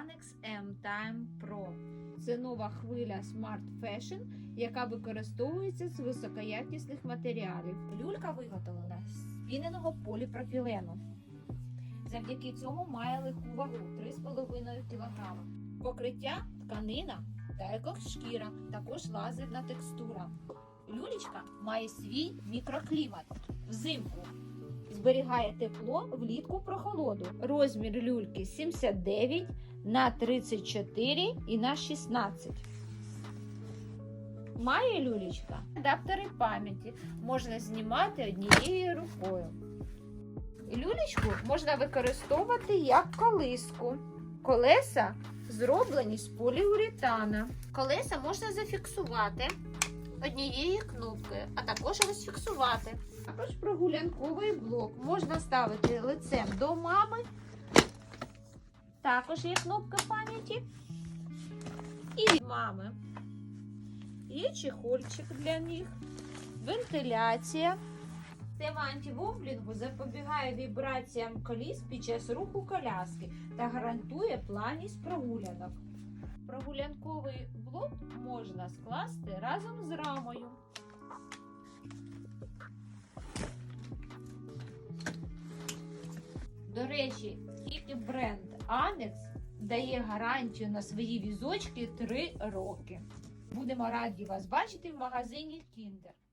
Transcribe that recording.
Annex M Time Pro. Це нова хвиля Smart Fashion, яка використовується з високоякісних матеріалів. Люлька виготовлена з спіненого поліпропілену. Завдяки цьому має легку вагу 3,5 кг. Покриття тканина та екошкіра, також лазерна текстура. Люлечка має свій мікроклімат взимку. Зберігає тепло влітку прохолоду. Розмір люльки 79 на 34 і на 16. Має люлечка адаптери пам'яті. Можна знімати однією рукою. Люлечку можна використовувати як колиску. Колеса зроблені з поліуретана. Колеса можна зафіксувати однією кнопкою, а також розфіксувати. Також прогулянковий блок можна ставити лицем до мами. Також є кнопка пам'яті. І від мами. Є чехольчик для них, вентиляція. Система антивоблінгу запобігає вібраціям коліс під час руху коляски та гарантує планість прогулянок. Прогулянковий блок можна скласти разом з рамою. До речі, тільки бренд Annex дає гарантію на свої візочки 3 роки. Будемо раді вас бачити в магазині Kinder.